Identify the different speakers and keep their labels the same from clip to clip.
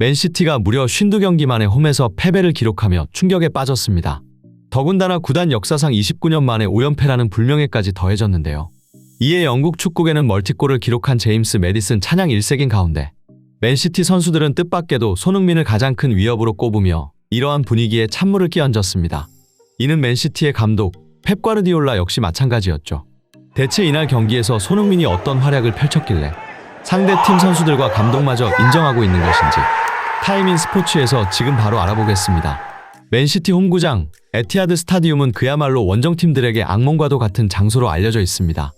Speaker 1: 맨시티가 무려 52경기 만에 홈에서 패배를 기록하며 충격에 빠졌습니다. 더군다나 구단 역사상 29년 만에 5연패라는 불명예까지 더해졌는데요. 이에 영국 축구계는 멀티골을 기록한 제임스 메디슨 찬양 일색인 가운데 맨시티 선수들은 뜻밖에도 손흥민을 가장 큰 위협으로 꼽으며 이러한 분위기에 찬물을 끼얹었습니다. 이는 맨시티의 감독 펩 과르디올라 역시 마찬가지였죠. 대체 이날 경기에서 손흥민이 어떤 활약을 펼쳤길래 상대 팀 선수들과 감독마저 인정하고 있는 것인지 타이밍 스포츠에서 지금 바로 알아보겠습니다. 맨시티 홈구장 에티하드 스타디움은 그야말로 원정팀들에게 악몽과도 같은 장소로 알려져 있습니다.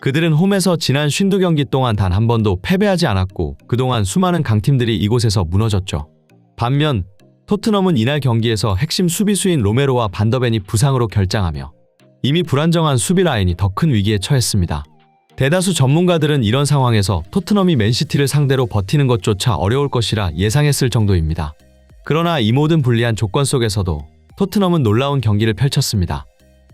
Speaker 1: 그들은 홈에서 지난 52경기 동안 단 한 번도 패배하지 않았고 그동안 수많은 강팀들이 이곳에서 무너졌죠. 반면 토트넘은 이날 경기에서 핵심 수비수인 로메로와 반더벤이 부상으로 결장하며 이미 불안정한 수비 라인이 더 큰 위기에 처했습니다. 대다수 전문가들은 이런 상황에서 토트넘이 맨시티를 상대로 버티는 것조차 어려울 것이라 예상했을 정도입니다. 그러나 이 모든 불리한 조건 속에서도 토트넘은 놀라운 경기를 펼쳤습니다.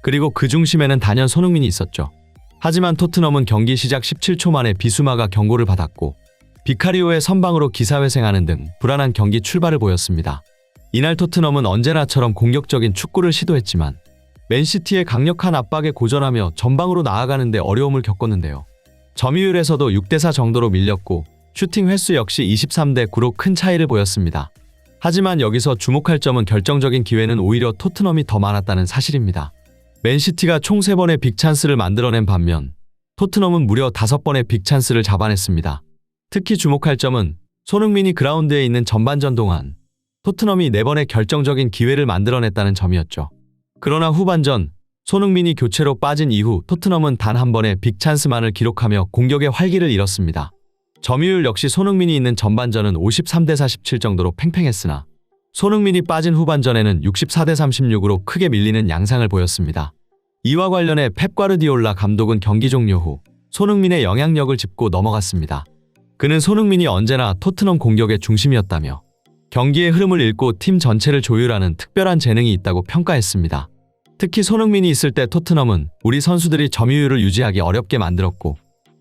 Speaker 1: 그리고 그 중심에는 단연 손흥민이 있었죠. 하지만 토트넘은 경기 시작 17초 만에 비수마가 경고를 받았고 비카리오의 선방으로 기사회생하는 등 불안한 경기 출발을 보였습니다. 이날 토트넘은 언제나처럼 공격적인 축구를 시도했지만 맨시티의 강력한 압박에 고전하며 전방으로 나아가는데 어려움을 겪었는데요. 점유율에서도 6대4 정도로 밀렸고 슈팅 횟수 역시 23대 9로 큰 차이를 보였습니다. 하지만 여기서 주목할 점은 결정적인 기회는 오히려 토트넘이 더 많았다는 사실입니다. 맨시티가 총 3번의 빅찬스를 만들어낸 반면 토트넘은 무려 5번의 빅찬스를 잡아냈습니다. 특히 주목할 점은 손흥민이 그라운드에 있는 전반전 동안 토트넘이 4번의 결정적인 기회를 만들어냈다는 점이었죠. 그러나 후반전 손흥민이 교체로 빠진 이후 토트넘은 단 한 번의 빅찬스만을 기록하며 공격의 활기를 잃었습니다. 점유율 역시 손흥민이 있는 전반전은 53대 47 정도로 팽팽했으나 손흥민이 빠진 후반전에는 64대 36으로 크게 밀리는 양상을 보였습니다. 이와 관련해 펩 과르디올라 감독은 경기 종료 후 손흥민의 영향력을 짚고 넘어갔습니다. 그는 손흥민이 언제나 토트넘 공격의 중심이었다며 경기의 흐름을 읽고 팀 전체를 조율하는 특별한 재능이 있다고 평가했습니다. 특히 손흥민이 있을 때 토트넘은 우리 선수들이 점유율을 유지하기 어렵게 만들었고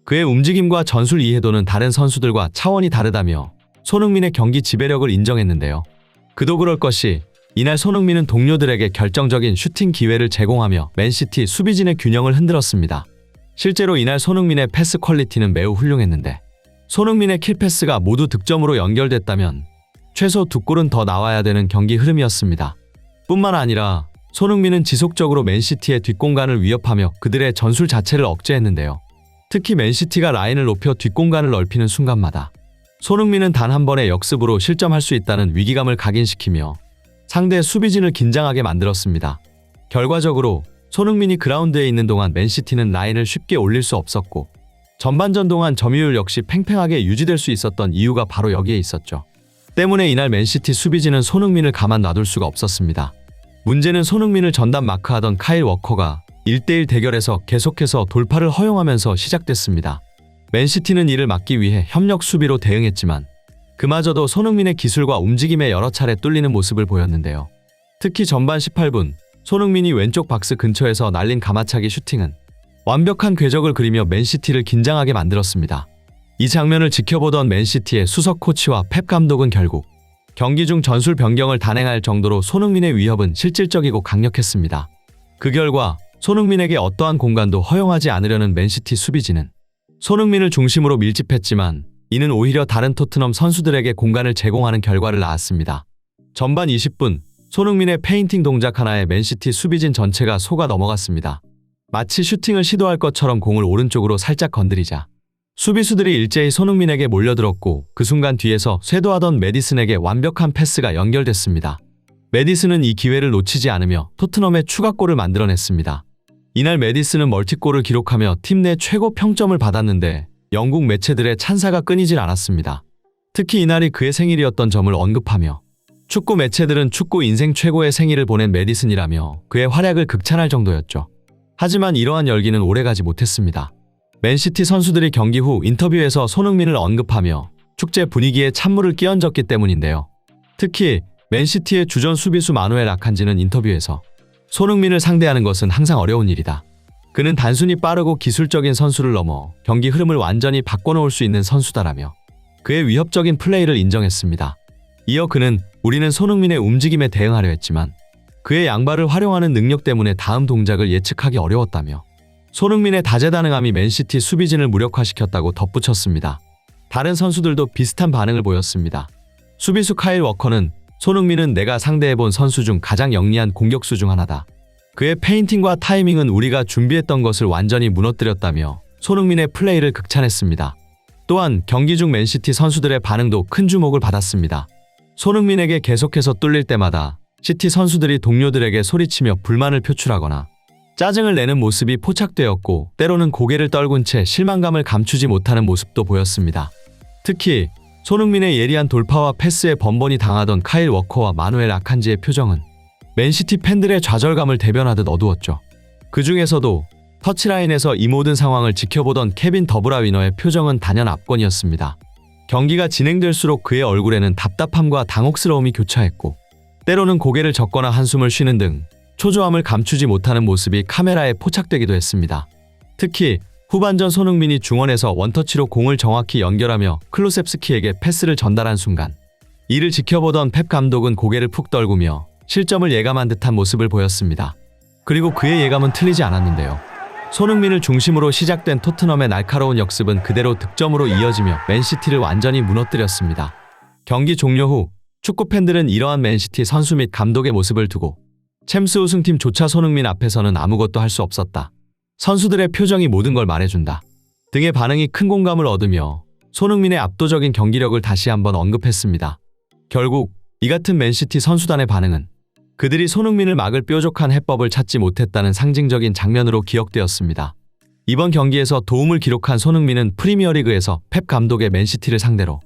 Speaker 1: 그의 움직임과 전술 이해도는 다른 선수들과 차원이 다르다며 손흥민의 경기 지배력을 인정했는데요. 그도 그럴 것이 이날 손흥민은 동료들에게 결정적인 슈팅 기회를 제공하며 맨시티 수비진의 균형을 흔들었습니다. 실제로 이날 손흥민의 패스 퀄리티는 매우 훌륭했는데 손흥민의 킬패스가 모두 득점으로 연결됐다면 최소 두 골은 더 나와야 되는 경기 흐름이었습니다. 뿐만 아니라 손흥민은 지속적으로 맨시티의 뒷공간을 위협하며 그들의 전술 자체를 억제했는데요. 특히 맨시티가 라인을 높여 뒷공간을 넓히는 순간마다 손흥민은 단 한 번의 역습으로 실점할 수 있다는 위기감을 각인시키며 상대 수비진을 긴장하게 만들었습니다. 결과적으로 손흥민이 그라운드에 있는 동안 맨시티는 라인을 쉽게 올릴 수 없었고 전반전 동안 점유율 역시 팽팽하게 유지될 수 있었던 이유가 바로 여기에 있었죠. 때문에 이날 맨시티 수비진은 손흥민을 가만 놔둘 수가 없었습니다. 문제는 손흥민을 전담 마크하던 카일 워커가 1대1 대결에서 계속해서 돌파를 허용하면서 시작됐습니다. 맨시티는 이를 막기 위해 협력 수비로 대응했지만 그마저도 손흥민의 기술과 움직임에 여러 차례 뚫리는 모습을 보였는데요. 특히 전반 18분 손흥민이 왼쪽 박스 근처에서 날린 가마차기 슈팅은 완벽한 궤적을 그리며 맨시티를 긴장하게 만들었습니다. 이 장면을 지켜보던 맨시티의 수석 코치와 펩 감독은 결국 경기 중 전술 변경을 단행할 정도로 손흥민의 위협은 실질적이고 강력했습니다. 그 결과 손흥민에게 어떠한 공간도 허용하지 않으려는 맨시티 수비진은 손흥민을 중심으로 밀집했지만 이는 오히려 다른 토트넘 선수들에게 공간을 제공하는 결과를 낳았습니다. 전반 20분 손흥민의 페인팅 동작 하나에 맨시티 수비진 전체가 속아 넘어갔습니다. 마치 슈팅을 시도할 것처럼 공을 오른쪽으로 살짝 건드리자 수비수들이 일제히 손흥민에게 몰려들었고 그 순간 뒤에서 쇄도하던 메디슨에게 완벽한 패스가 연결됐습니다. 메디슨은 이 기회를 놓치지 않으며 토트넘의 추가골을 만들어냈습니다. 이날 메디슨은 멀티골을 기록하며 팀 내 최고 평점을 받았는데 영국 매체들의 찬사가 끊이질 않았습니다. 특히 이날이 그의 생일이었던 점을 언급하며 축구 매체들은 축구 인생 최고의 생일을 보낸 메디슨이라며 그의 활약을 극찬할 정도였죠. 하지만 이러한 열기는 오래가지 못했습니다. 맨시티 선수들이 경기 후 인터뷰에서 손흥민을 언급하며 축제 분위기에 찬물을 끼얹었기 때문인데요. 특히 맨시티의 주전 수비수 마누엘 아칸지는 인터뷰에서 손흥민을 상대하는 것은 항상 어려운 일이다. 그는 단순히 빠르고 기술적인 선수를 넘어 경기 흐름을 완전히 바꿔놓을 수 있는 선수다라며 그의 위협적인 플레이를 인정했습니다. 이어 그는 우리는 손흥민의 움직임에 대응하려 했지만 그의 양발을 활용하는 능력 때문에 다음 동작을 예측하기 어려웠다며 손흥민의 다재다능함이 맨시티 수비진을 무력화시켰다고 덧붙였습니다. 다른 선수들도 비슷한 반응을 보였습니다. 수비수 카일 워커는 손흥민은 내가 상대해본 선수 중 가장 영리한 공격수 중 하나다. 그의 페인팅과 타이밍은 우리가 준비했던 것을 완전히 무너뜨렸다며 손흥민의 플레이를 극찬했습니다. 또한 경기 중 맨시티 선수들의 반응도 큰 주목을 받았습니다. 손흥민에게 계속해서 뚫릴 때마다 시티 선수들이 동료들에게 소리치며 불만을 표출하거나 짜증을 내는 모습이 포착되었고 때로는 고개를 떨군 채 실망감을 감추지 못하는 모습도 보였습니다. 특히 손흥민의 예리한 돌파와 패스에 번번이 당하던 카일 워커와 마누엘 아칸지의 표정은 맨시티 팬들의 좌절감을 대변하듯 어두웠죠. 그 중에서도 터치라인에서 이 모든 상황을 지켜보던 케빈 더브라위너의 표정은 단연 압권이었습니다. 경기가 진행될수록 그의 얼굴에는 답답함과 당혹스러움이 교차했고 때로는 고개를 젓거나 한숨을 쉬는 등 초조함을 감추지 못하는 모습이 카메라에 포착되기도 했습니다. 특히 후반전 손흥민이 중원에서 원터치로 공을 정확히 연결하며 클로셉스키에게 패스를 전달한 순간 이를 지켜보던 펩 감독은 고개를 푹 떨구며 실점을 예감한 듯한 모습을 보였습니다. 그리고 그의 예감은 틀리지 않았는데요. 손흥민을 중심으로 시작된 토트넘의 날카로운 역습은 그대로 득점으로 이어지며 맨시티를 완전히 무너뜨렸습니다. 경기 종료 후 축구 팬들은 이러한 맨시티 선수 및 감독의 모습을 두고 챔스 우승팀 조차 손흥민 앞에서는 아무것도 할 수 없었다. 선수들의 표정이 모든 걸 말해준다. 등의 반응이 큰 공감을 얻으며 손흥민의 압도적인 경기력을 다시 한번 언급했습니다. 결국 이 같은 맨시티 선수단의 반응은 그들이 손흥민을 막을 뾰족한 해법을 찾지 못했다는 상징적인 장면으로 기억되었습니다. 이번 경기에서 도움을 기록한 손흥민은 프리미어리그에서 펩 감독의 맨시티를 상대로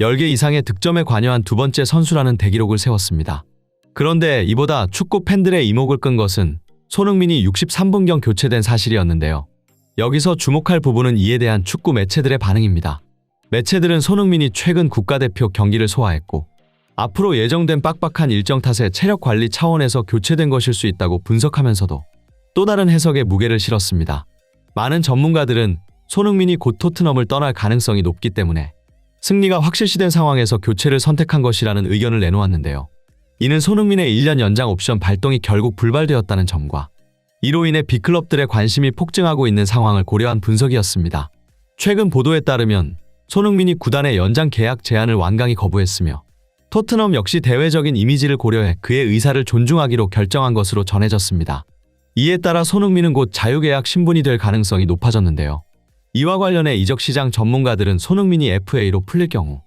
Speaker 1: 10개 이상의 득점에 관여한 두 번째 선수라는 대기록을 세웠습니다. 그런데 이보다 축구 팬들의 이목을 끈 것은 손흥민이 63분경 교체된 사실이었는데요. 여기서 주목할 부분은 이에 대한 축구 매체들의 반응입니다. 매체들은 손흥민이 최근 국가대표 경기를 소화했고 앞으로 예정된 빡빡한 일정 탓에 체력 관리 차원에서 교체된 것일 수 있다고 분석하면서도 또 다른 해석에 무게를 실었습니다. 많은 전문가들은 손흥민이 곧 토트넘을 떠날 가능성이 높기 때문에 승리가 확실시된 상황에서 교체를 선택한 것이라는 의견을 내놓았는데요. 이는 손흥민의 1년 연장 옵션 발동이 결국 불발되었다는 점과 이로 인해 빅클럽들의 관심이 폭증하고 있는 상황을 고려한 분석이었습니다. 최근 보도에 따르면 손흥민이 구단의 연장 계약 제안을 완강히 거부했으며 토트넘 역시 대외적인 이미지를 고려해 그의 의사를 존중하기로 결정한 것으로 전해졌습니다. 이에 따라 손흥민은 곧 자유계약 신분이 될 가능성이 높아졌는데요. 이와 관련해 이적 시장 전문가들은 손흥민이 FA로 풀릴 경우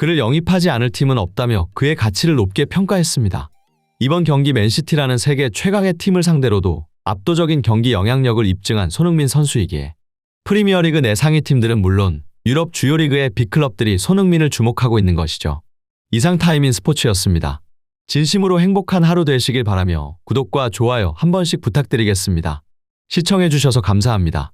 Speaker 1: 그를 영입하지 않을 팀은 없다며 그의 가치를 높게 평가했습니다. 이번 경기 맨시티라는 세계 최강의 팀을 상대로도 압도적인 경기 영향력을 입증한 손흥민 선수이기에 프리미어리그 내 상위 팀들은 물론 유럽 주요 리그의 빅클럽들이 손흥민을 주목하고 있는 것이죠. 이상 타이밍 스포츠였습니다. 진심으로 행복한 하루 되시길 바라며 구독과 좋아요 한 번씩 부탁드리겠습니다. 시청해주셔서 감사합니다.